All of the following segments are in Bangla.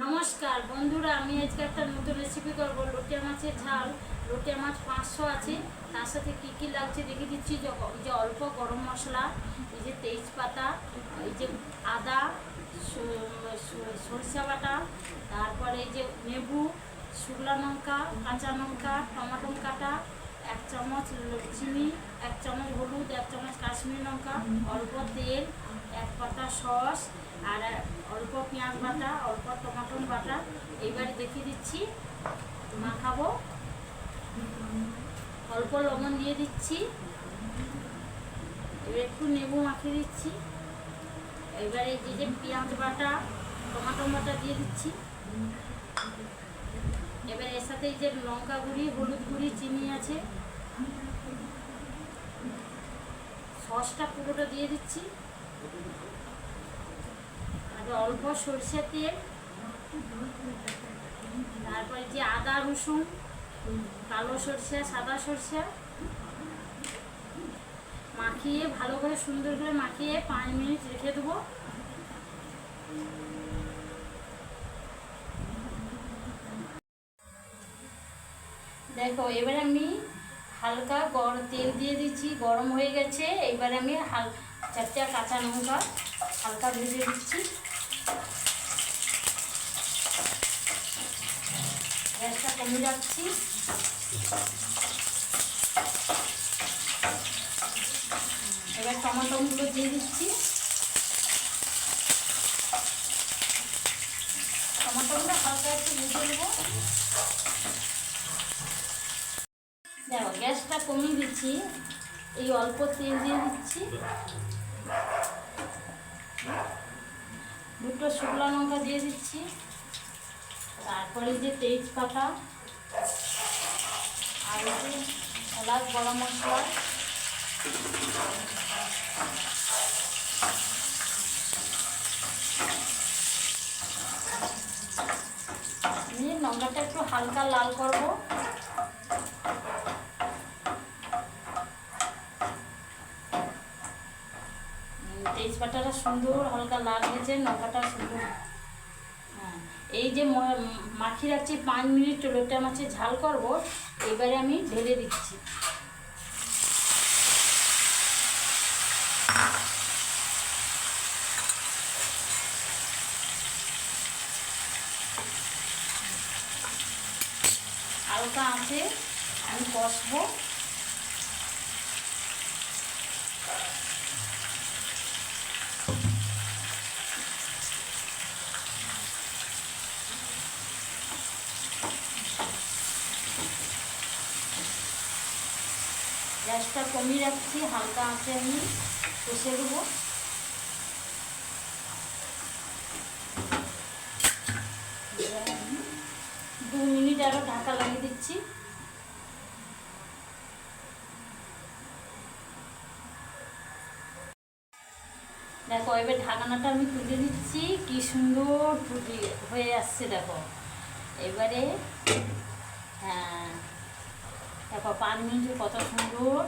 নমস্কার, বন্ধুরা, আমি আজকে একটা নতুন রেসিপি করব। লোটিয়া মাছের ঝাল। লোটিয়া মাছ পাঁচশো আছে। তার সাথে কী কী লাগছে দেখে দিচ্ছি। যে অল্প গরম মশলা, এই যে তেজপাতা, এই যে আদা সরিষা বাটা, তারপরে এই যে লেবু, শুকনো লঙ্কা, কাঁচা লঙ্কা, টমাটো কাটা, এক চামচ চিনি, এক চামচ হলুদ, এক চামচ কাশ্মীরি লঙ্কা অল্প তেল, এক পাতা সস আর অল্প পেঁয়াজ বাটা, অল্প টমাটো বাটা। এইবারে দেখিয়ে দিচ্ছি, মাখাবো। অল্প লবণ দিয়ে দিচ্ছি। এবার একটু নেবু মাখিয়ে দিচ্ছি। এবারে যে যে পেঁয়াজ বাটা, টমাটো বাটা দিয়ে দিচ্ছি। এবার এর সাথে যে লঙ্কা গুঁড়ি, হলুদ গুঁড়ি, চিনি আছে। সসটা পুরোটা দিয়ে দিচ্ছি। আর অল্প সরষে তেল, তারপরে যে আদা, রসুন, কালো সরষে, সাদা সরষে, মাখিয়ে, ভালো করে সুন্দর করে মাখিয়ে পাঁচ মিনিট রেখে দেবো। দেখো, এবার আমি হালকা গরম তেল দিয়ে দিচ্ছি, গরম হয়ে গেছে। এবার আমি হাল চারটে কাঁচা লঙ্কা হালকা ভেজে দিচ্ছি গ্যাসটা কমে যাচ্ছি। এবার টমাটোগুলো দিয়ে দিচ্ছি। টমাটোগুলো হালকা একটু ভেজে দেবো দেখো, গ্যাসটা কমিয়ে দিচ্ছি। এই অল্প তেল দিয়ে দিচ্ছি। দুটো শুকনো লঙ্কা দিয়ে দিচ্ছি। তারপরে যে তেজপাতা আর যে এলাচ, গরম মশলা। লঙ্কাটা একটু হালকা লাল করব। তেজপাতাটা সুন্দর, হালকা লাল হয়েছে লঙ্কাটা সুন্দর। হ্যাঁ এই যে ম- মাখিয়ে রাখছি পাঁচ মিনিট লোটা মাছের ঝাল করব, এবারে আমি ঢেলে দিচ্ছি। হালকা আছে, আমি কষবো। গ্যাসটা কমিয়ে রাখছি, হালকা আঁচে আমি কষে দেবো দু মিনিট আরও ঢাকা লাগিয়ে দিচ্ছি। দেখো, এবার ঢাকনাটা আমি তুলে দিচ্ছি কি সুন্দর ফুটে হয়ে আসছে, দেখো। এবারে দেখো পাঁচ মিনিট কত সুন্দর।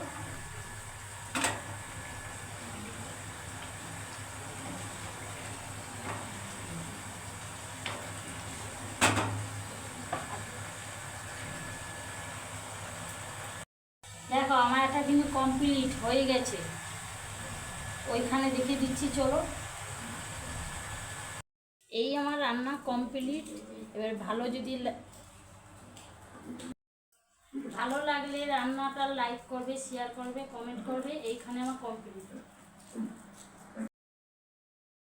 দেখো, আমার এটা কিন্তু কমপ্লিট হয়ে গেছে। ওইখানে দেখে দিচ্ছি, চলো। এই আমার রান্না কমপ্লিট এবার ভালো যদি ভালো লাগলে রান্নাটা লাইক করবে শেয়ার করবে কমেন্ট করবে এইখানে আমার কমপ্লিট